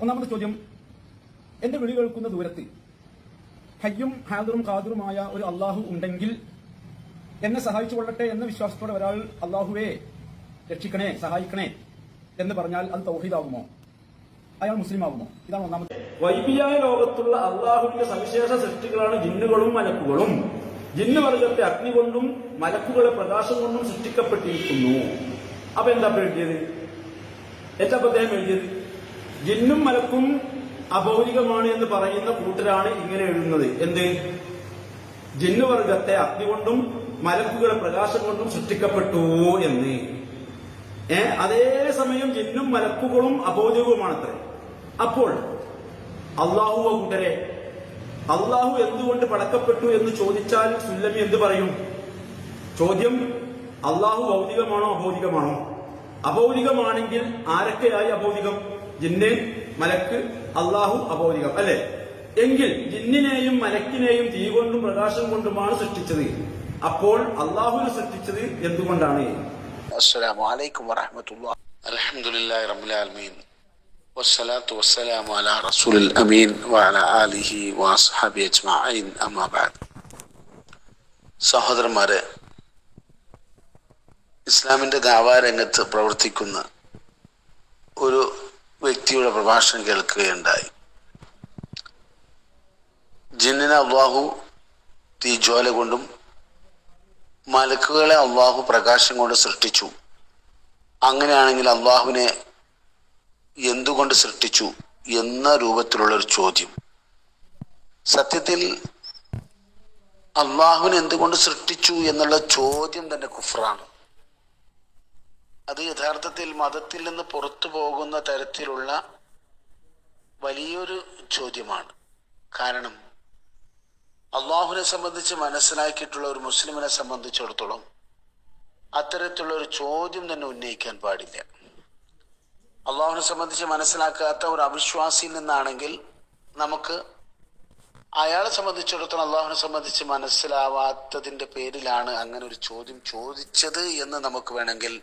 ഒന്നാമത്തെ ചോദ്യം എന്റെ വിളി കേൾക്കുന്ന ദൂരത്തിൽ ഹയ്യും ഹാദറും ഖാദറുമായ ഒരു അള്ളാഹു ഉണ്ടെങ്കിൽ എന്നെ സഹായിച്ചു കൊള്ളട്ടെ എന്ന വിശ്വാസത്തോടെ ഒരാൾ അള്ളാഹുവെ രക്ഷിക്കണേ സഹായിക്കണേ എന്ന് പറഞ്ഞാൽ അത് തൗഹീദാകുമോ അയാൾ മുസ്ലിം ആകുമോ ഇതാണ് ഒന്നാമത്തെ. വൈബിയായ ലോകത്തുള്ള അള്ളാഹുവിന്റെ സവിശേഷ സൃഷ്ടികളാണ് ജിന്നുകളും മലക്കുകളും. ജിന്ന് വർഗത്തെ അഗ്നി കൊണ്ടും മലക്കുകളെ പ്രകാശം കൊണ്ടും സൃഷ്ടിക്കപ്പെട്ടിരിക്കുന്നു. അപ്പൊ എന്താ എഴുതിയത്? എന്താ അദ്ദേഹം എഴുതിയത്? ജിന്നും മലക്കും അഭൗതികമാണ് എന്ന് പറയുന്ന കൂട്ടരാണ് ഇങ്ങനെ എഴുതുന്നത്. എന്ത്? ജിന്നുവർഗത്തെ അഗ്നി കൊണ്ടും മലക്കുകളെ പ്രകാശം കൊണ്ടും സൃഷ്ടിക്കപ്പെട്ടു എന്ന്. ഏ? അതേസമയം ജിന്നും മലക്കുകളും അബോധവുമാണത്രേ അപ്പോൾ അള്ളാഹു കൂട്ടരെ അള്ളാഹു എന്തുകൊണ്ട് പടക്കപ്പെട്ടു എന്ന് ചോദിച്ചാൽ സുല്ലമി എന്ത് പറയും? ചോദ്യം അള്ളാഹു ഭൗതികമാണോ അഭൗതികമാണോ? അഭൗതികമാണെങ്കിൽ ആരൊക്കെയായി അഭൗതികം? ജിന്ന് മലക്ക് അള്ളാഹു അഭൗതികം അല്ലെ എങ്കിൽ ജിന്നിനെയും മലക്കിനെയും തീ കൊണ്ടും പ്രകാശം കൊണ്ടുമാണ് സൃഷ്ടിച്ചത് അപ്പോൾ അള്ളാഹുവിനെ സൃഷ്ടിച്ചത് എന്തുകൊണ്ടാണ് السلام عليكم ورحمة الله الحمد لله رب العالمين والصلاة والسلام على رسول الأمين وعلى آله وأصحابه أجمعين أما بعد സഹോദരന്മാരെ ഇസ്ലാമിന്റെ ദാവാ രംഗത്ത് പ്രവർത്തിക്കുന്ന ഒരു വ്യക്തിയുടെ പ്രഭാഷണം കേൾക്കുകയുണ്ടായി. ജിന്നിനെ അള്ളാഹു തീജ്വാല കൊണ്ടും മലക്കുകളെ അള്ളാഹു പ്രകാശം കൊണ്ട് സൃഷ്ടിച്ചു. അങ്ങനെയാണെങ്കിൽ അള്ളാഹുവിനെ എന്തുകൊണ്ട് സൃഷ്ടിച്ചു എന്ന രൂപത്തിലുള്ള ഒരു ചോദ്യം. സത്യത്തിൽ അള്ളാഹുവിനെ എന്തുകൊണ്ട് സൃഷ്ടിച്ചു എന്നുള്ള ചോദ്യം തന്നെ കുഫറാണ്. അത് യഥാർത്ഥത്തിൽ മതത്തിൽ നിന്ന് പുറത്തു പോകുന്ന തരത്തിലുള്ള വലിയൊരു ചോദ്യമാണ്. കാരണം അള്ളാഹുവിനെ സംബന്ധിച്ച് മനസ്സിലാക്കിയിട്ടുള്ള ഒരു മുസ്ലിമിനെ സംബന്ധിച്ചിടത്തോളം അത്തരത്തിലുള്ള ഒരു ചോദ്യം തന്നെ ഉന്നയിക്കാൻ പാടില്ല. അള്ളാഹുവിനെ സംബന്ധിച്ച് മനസ്സിലാക്കാത്ത ഒരു അവിശ്വാസിയിൽ നിന്നാണെങ്കിൽ നമുക്ക് അയാളെ സംബന്ധിച്ചിടത്തോളം അള്ളാഹുവിനെ സംബന്ധിച്ച് മനസ്സിലാവാത്തതിന്റെ പേരിലാണ് അങ്ങനെ ഒരു ചോദ്യം ചോദിച്ചത് എന്ന് നമുക്ക് വേണമെങ്കിൽ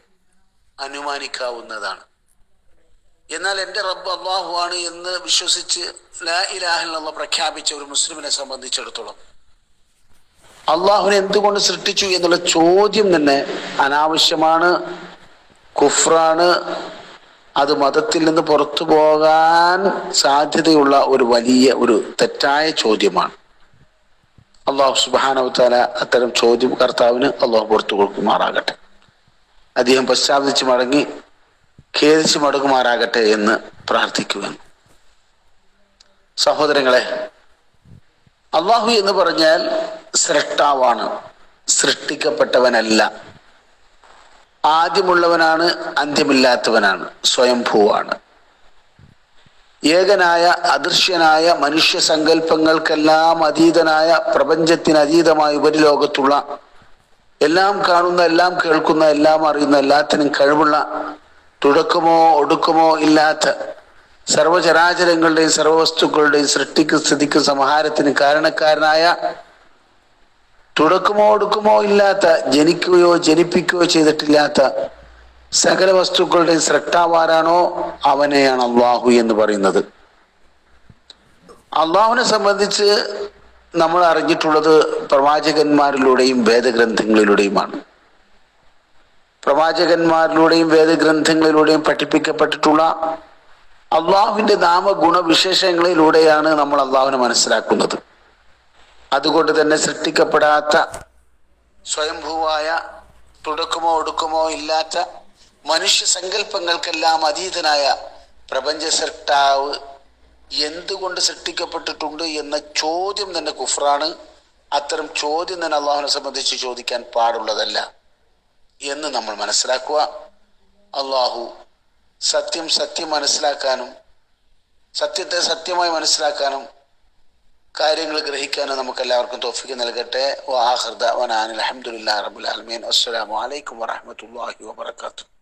അനുമാനിക്കാവുന്നതാണ്. എന്നാൽ എന്റെ റബ്ബ് അള്ളാഹു ആണ് എന്ന് വിശ്വസിച്ച് ലാ ഇലാഹില്ല പ്രഖ്യാപിച്ച ഒരു മുസ്ലിമിനെ സംബന്ധിച്ചിടത്തോളം അള്ളാഹുവിനെ എന്തുകൊണ്ട് സൃഷ്ടിച്ചു എന്നുള്ള ചോദ്യം തന്നെ അനാവശ്യമാണ് കുഫ്രാണ്. അത് മതത്തിൽ നിന്ന് പുറത്തു പോകാൻ സാധ്യതയുള്ള ഒരു വലിയ ഒരു തെറ്റായ ചോദ്യമാണ്. അള്ളാഹു സുബാനവത്താല അത്തരം ചോദ്യം കർത്താവിന് അള്ളാഹു പുറത്തു കൊടുക്കുമാറാകട്ടെ. അദ്ദേഹം പശ്ചാത്തലിച്ച് മടങ്ങി ഖേദിച്ച് മടങ്ങുമാറാകട്ടെ എന്ന് പ്രാർത്ഥിക്കുകയാണ്. സഹോദരങ്ങളെ അള്ളാഹു എന്ന് പറഞ്ഞാൽ സൃഷ്ടാവാണ് സൃഷ്ടിക്കപ്പെട്ടവനല്ല. ആദ്യമുള്ളവനാണ് അന്ത്യമില്ലാത്തവനാണ് സ്വയംഭൂവാണ്. ഏകനായ അദൃശ്യനായ മനുഷ്യ സങ്കല്പങ്ങൾക്കെല്ലാം അതീതനായ പ്രപഞ്ചത്തിന് അതീതമായ ഉപരിലോകത്തുള്ള എല്ലാം കാണുന്ന എല്ലാം കേൾക്കുന്ന എല്ലാം അറിയുന്ന എല്ലാത്തിനും കഴിവുള്ള തുടക്കമോ ഒടുക്കമോ ഇല്ലാത്ത സർവചരാചരങ്ങളുടെയും സർവവസ്തുക്കളുടെയും സൃഷ്ടിക്ക് സ്ഥിതിക്ക് സംഹാരത്തിന് കാരണക്കാരനായ തുടക്കമോ ഒടുക്കമോ ഇല്ലാത്ത ജനിക്കുകയോ ജനിപ്പിക്കുകയോ ചെയ്തിട്ടില്ലാത്ത സകല വസ്തുക്കളുടെയും സൃഷ്ടാവാരാണോ? അവനെയാണ് അള്ളാഹു എന്ന് പറയുന്നത്. അള്ളാഹുവിനെ സംബന്ധിച്ച് നമ്മൾ അറിഞ്ഞിട്ടുള്ളത് പ്രവാചകന്മാരിലൂടെയും വേദഗ്രന്ഥങ്ങളിലൂടെയുമാണ്. പ്രവാചകന്മാരിലൂടെയും വേദഗ്രന്ഥങ്ങളിലൂടെയും പഠിപ്പിക്കപ്പെട്ടിട്ടുള്ള അള്ളാഹുവിന്റെ നാമഗുണവിശേഷങ്ങളിലൂടെയാണ് നമ്മൾ അള്ളാഹുവിനെ മനസ്സിലാക്കുന്നത്. അതുകൊണ്ട് തന്നെ സൃഷ്ടിക്കപ്പെടാത്ത സ്വയംഭൂവായ തുടക്കമോ ഒടുക്കമോ ഇല്ലാത്ത മനുഷ്യ സങ്കല്പങ്ങൾക്കെല്ലാം അതീതനായ പ്രപഞ്ച സൃഷ്ടാവ് എന്തുകൊണ്ട് സൃഷ്ടിക്കപ്പെട്ടിട്ടുണ്ട് എന്ന ചോദ്യം തന്നെ കുഫ്രാണ്. അത്തരം ചോദ്യം തന്നെ അള്ളാഹുവിനെ സംബന്ധിച്ച് ചോദിക്കാൻ പാടുള്ളതല്ല എന്ന് നമ്മൾ മനസ്സിലാക്കുക. അള്ളാഹു സത്യം സത്യം മനസ്സിലാക്കാനും സത്യത്തെ സത്യമായി മനസ്സിലാക്കാനും കാര്യങ്ങൾ ഗ്രഹിക്കാനും നമുക്ക് എല്ലാവർക്കും തോഫിക്ക് നൽകട്ടെ. വാഹൃദ വനാൻ അലഹമുല്ലാ റബുൽ ആലമീൻ. അസ്സലാമു അലൈക്കും വറഹമത്തല്ലാഹി വബർക്കാത്തു